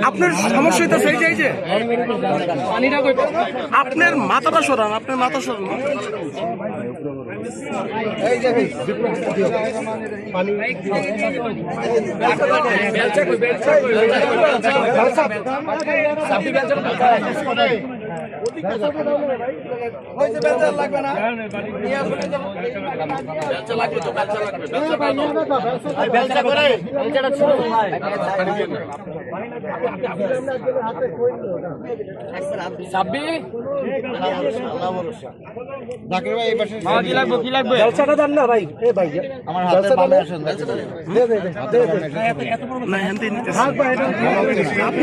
আপনার সমস্যা হইতেছে এই যে এই যে আপনার মাথাটা সরান আপনার মাথা সরান না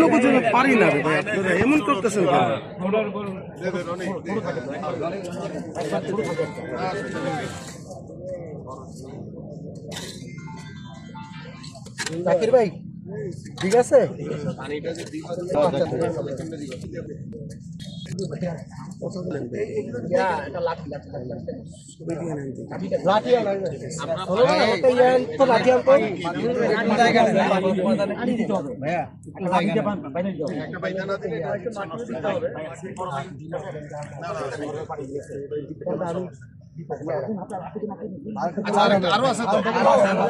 বুঝুন পারি না এমন করতেছেন জাকির ভাই ঠিক আছে? লাঠি আনা হলো না,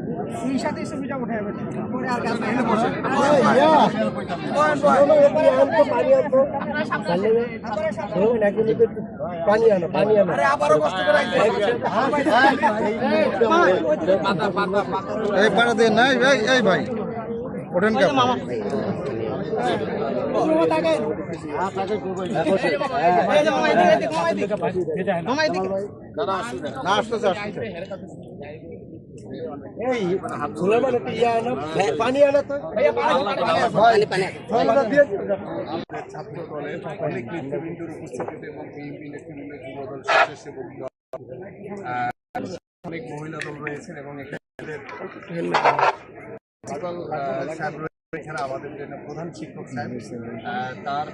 পানি আনো পানি আনো এই পাড়া দিয়ে নাই এই এই ভাই। ওঠেন কে না আসতেছে আসতেছে। অনেক মহিলা দল রয়েছেন এবং এখানে আমাদের জন্য প্রধান শিক্ষক সাহেব তার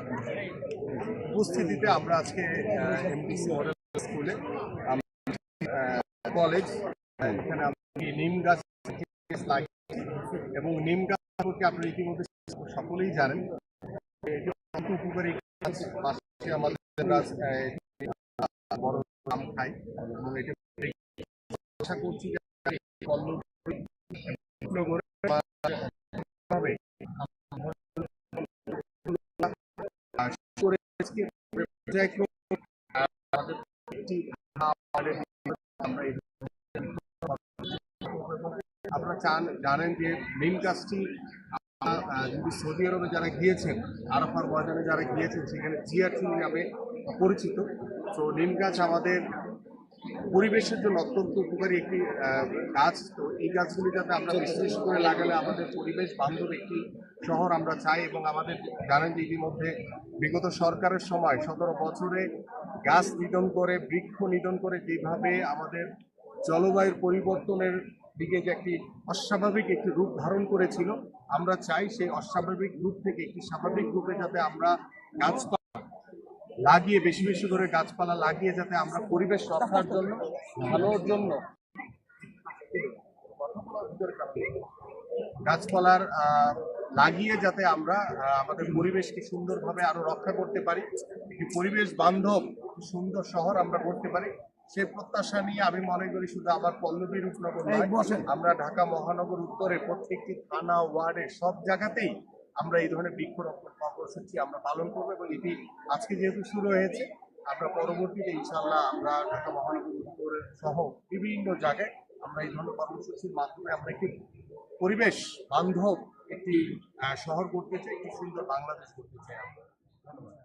উপস্থিতিতে আমরা আজকে এমডিসি মডেল স্কুলে কলেজ এখানে লাগিয়েছি এবং নিম গাছ সম্পর্কে আপনারা ইতিমধ্যে সকলেই জানেন এটি উপকারী গাছ। আমাদের বড় আম খাই এবং এটি আশা করছি করে বা হবে আহ, করে আজকে পর্যায়ক্রমে, আহ, আমাদের একটি আমাদের আমরা এই আপনারা চান জানেন যে গাছটি আপনারা, যদি সৌদি আরবে যারা গিয়েছেন আরাফার ময়দানে যারা গিয়েছেন সেখানে জিয়ারটি নামে পরিচিত। তো নিম গাছ আমাদের পরিবেশের জন্য অত্যন্ত উপকারী একটি গাছ তো এই গাছগুলি যাতে আমরা বেশি বেশি করে লাগালে আমাদের পরিবেশ বান্ধব একটি শহর আমরা চাই এবং আমাদের জানেন যে ইতিমধ্যে বিগত সরকারের সময় সতেরো বছরে গাছ নিধন করে বৃক্ষ নিধন করে যেভাবে আমাদের জলবায়ুর পরিবর্তনের দিকে যে একটি অস্বাভাবিক একটি রূপ ধারণ করেছিল, আমরা চাই সেই অস্বাভাবিক রূপ থেকে একটি স্বাভাবিক রূপে যাতে আমরা গাছপালা লাগিয়ে, বেশি বেশি করে গাছপালা লাগিয়ে যাতে আমরা পরিবেশ রক্ষার জন্য ভালোর জন্য গাছপালার লাগিয়ে যাতে আমরা আমাদের পরিবেশকে সুন্দরভাবে আরও রক্ষা করতে পারি, একটি পরিবেশ বান্ধব সুন্দর শহর আমরা করতে পারি। সে প্রত্যাশা নিয়ে আমি মনে করি শুধু আমার পল্লবী রূপনগর আমরা ঢাকা মহানগর উত্তরে প্রত্যেকটি থানা ওয়ার্ডে সব জায়গাতেই আমরা এই ধরনের বৃক্ষরোপণ কর্মসূচি আমরা পালন করব এবং এটি আজকে যেহেতু শুরু হয়েছে আমরা পরবর্তীতে ইনশাল্লাহ আমরা ঢাকা মহানগর উত্তরের সহ বিভিন্ন জায়গায় আমরা এই ধরনের কর্মসূচির মাধ্যমে আমরা একটি পরিবেশ বান্ধব একটি আহ, শহর করতে চাই একটি সুন্দর বাংলাদেশ করতে চাই আমরা। ধন্যবাদ।